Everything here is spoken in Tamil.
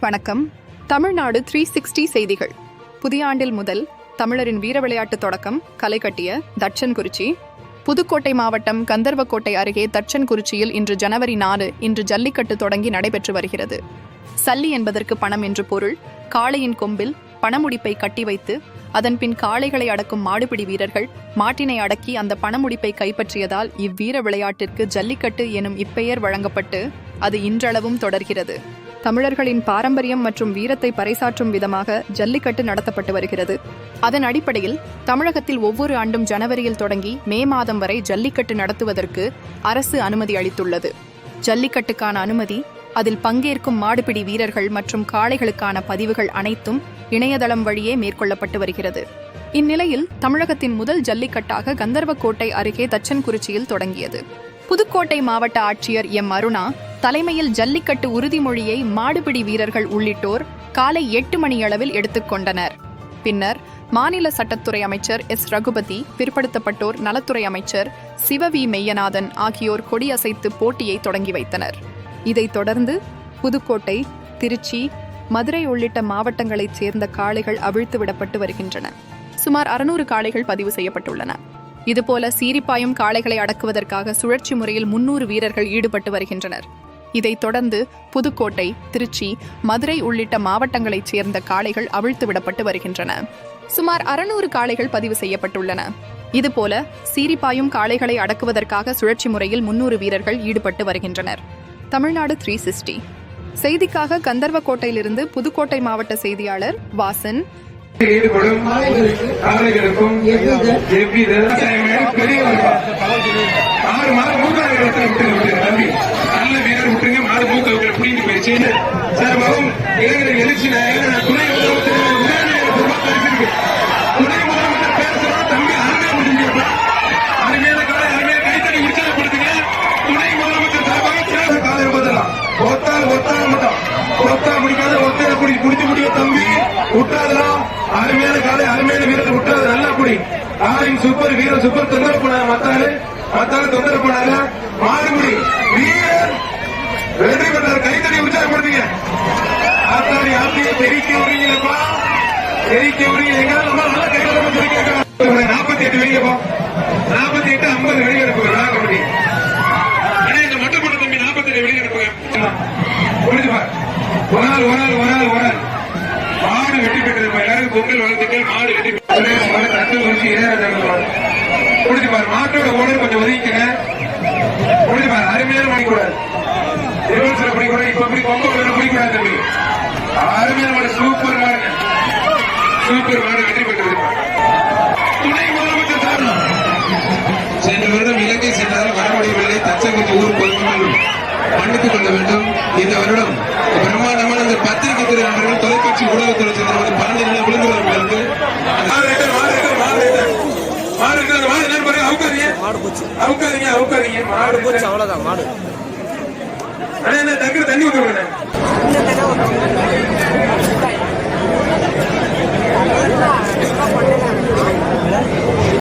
வணக்கம். தமிழ்நாடு த்ரீ சிக்ஸ்டி செய்திகள். புதிய ஆண்டில் முதல் தமிழரின் வீர விளையாட்டு தொடக்கம் களை கட்டிய தட்சன்குறிச்சி. புதுக்கோட்டை மாவட்டம் கந்தர்வக்கோட்டை அருகே தட்சன்குறிச்சியில் இன்று ஜனவரி நாலு இன்று ஜல்லிக்கட்டு தொடங்கி நடைபெற்று வருகிறது. சல்லி என்பதற்கு பணம் என்று பொருள் காளையின் கொம்பில் பணமுடிப்பை கட்டி வைத்து அதன்பின் காளைகளை அடக்கும் மாடுபிடி வீரர்கள் மாட்டினை அடக்கி அந்த பணமுடிப்பை கைப்பற்றியதால் இவ்வீர விளையாட்டிற்கு ஜல்லிக்கட்டு எனும் இப்பெயர் வழங்கப்பட்டு அது இன்றளவும் தொடர்கிறது. தமிழர்களின் பாரம்பரியம் மற்றும் வீரத்தை பறைசாற்றும் விதமாக ஜல்லிக்கட்டு நடத்தப்பட்டு வருகிறது. அதன் அடிப்படையில் தமிழகத்தில் ஒவ்வொரு ஆண்டும் ஜனவரியில் தொடங்கி மே மாதம் வரை ஜல்லிக்கட்டு நடத்துவதற்கு அரசு அனுமதி அளித்துள்ளது. ஜல்லிக்கட்டுக்கான அனுமதி அதில் பங்கேற்கும் மாடுபிடி வீரர்கள் மற்றும் காளைகளுக்கான பதிவுகள் அனைத்தும் இணையதளம் வழியே மேற்கொள்ளப்பட்டு வருகிறது. இந்நிலையில் தமிழகத்தின் முதல் ஜல்லிக்கட்டாக கந்தர்வக்கோட்டை அருகே தச்சன்குறிச்சியில் தொடங்கியது. புதுக்கோட்டை மாவட்ட ஆட்சியர் எம் அருணா தலைமையில் ஜல்லிக்கட்டு உறுதிமொழியை மாடுபிடி வீரர்கள் உள்ளிட்டோர் காலை எட்டு மணியளவில் எடுத்துக்கொண்டனர் பின்னர் மாநில சட்டத்துறை அமைச்சர் எஸ். ரகுபதி பிற்படுத்தப்பட்டோர் நலத்துறை அமைச்சர் சிவவி மெய்யநாதன் ஆகியோர் கொடியசைத்து போட்டியை தொடங்கி வைத்தனர். இதைத் தொடர்ந்து புதுக்கோட்டை திருச்சி மதுரை உள்ளிட்ட மாவட்டங்களைச் சேர்ந்த காளைகள் அவிழ்த்து விடப்பட்டு வருகின்றன. சுமார் அறுநூறு காளைகள் பதிவு செய்யப்பட்டுள்ளன. இதுபோல சீரிப்பாயும் காளைகளை அடக்குவதற்காக சுழற்சி முறையில் முன்னூறு வீரர்கள் ஈடுபட்டு வருகின்றனர். இதைத் தொடர்ந்து புதுக்கோட்டை திருச்சி மதுரை உள்ளிட்ட மாவட்டங்களைச் சேர்ந்த காளைகள் அவிழ்த்து விடப்பட்டு வருகின்றன. சுமார் அறுநூறு காளைகள் பதிவு செய்யப்பட்டுள்ளன. இதுபோல சீரிப்பாயும் காளைகளை அடக்குவதற்காக சுழற்சி முறையில் முன்னூறு வீரர்கள் ஈடுபட்டு வருகின்றனர். தமிழ்நாடு த்ரீ சிக்ஸ்டி செய்திக்காக கந்தர்வக்கோட்டையிலிருந்து புதுக்கோட்டை மாவட்ட செய்தியாளர் வாசன் ஈடுபடும் காளைகளுக்கும் எவ்வித பெரியவர்கள் ஆறு மாதம் மூன்றாவது இடத்துல விட்டுருங்க தம்பி. நல்ல வீரர் விட்டுருங்க மாறு மூக்க விட்டு பிடிட்டு போயிடுச்சு. சார் பாவம் இளைஞர் எழுச்சி நான் துணை அருமையான காலை அருமையான வீரத்தை விட்டாது நல்லா குடி ஆரின் சூப்பர் வீரர் சூப்பர் தொந்தரவு பண்ணாத மத்தாரு மத்தாரு தொந்தரவு பண்ணாத. மாறுபடி வீரர். வெற்றி பெற்றார். கைத்தடி உற்சாகப்படுத்தீங்க. ஆத்தாடி ஆத்தியை தெரிக்க விடுறீங்களப்பா தெரிக்க உரிய எங்களால் நம்ம நல்லா கைத்தறி நாற்பத்தி எட்டு வெளியே போ. நாற்பத்தி எட்டு ஐம்பது வெளியே இருப்போம் விழா கமிட்டி பொங்கல் வாழ்த்துக்கள் மாடு கட்டி தட்டு வச்சு முடிஞ்சு பாரு மாட்டோட ஓனர் கொஞ்சம் ஒதுக்கிங்க முடிஞ்சு பாரு அருமையான மணி கூடாது ரிவர்ஸ்ல பிடிக்கூடாது இப்ப எப்படி பொங்கல் வேணும் பிடிக்கூடாது தம்பி. அருமையான மாடு சூப்பர் மாடு. சூப்பர் மாடு வெற்றி பெற்றது துணை முதலமைச்சர் சார். சென்ற வருடம் இலங்கை சென்றால் வர முடியவில்லை தச்சங்குச்சி ஊர் பொதுமக்கள் மன்னித்துக் கொள்ள வேண்டும். இந்த வருடம் பிரம்மாண்டமான இந்த பத்திரிகை துறை நண்பர்கள் தொலைக்காட்சி ஊடகத்துறை சேர்ந்தவர்கள் பன்னெண்டு நிலை விழுந்துள்ளவர்களுக்கு அவுக்காதீங்க அவுக்காதீங்க. மாடு போச்சு அவ்வளவுதான் மாடு. அண்ணா தண்ணி ஊற்றுறேன்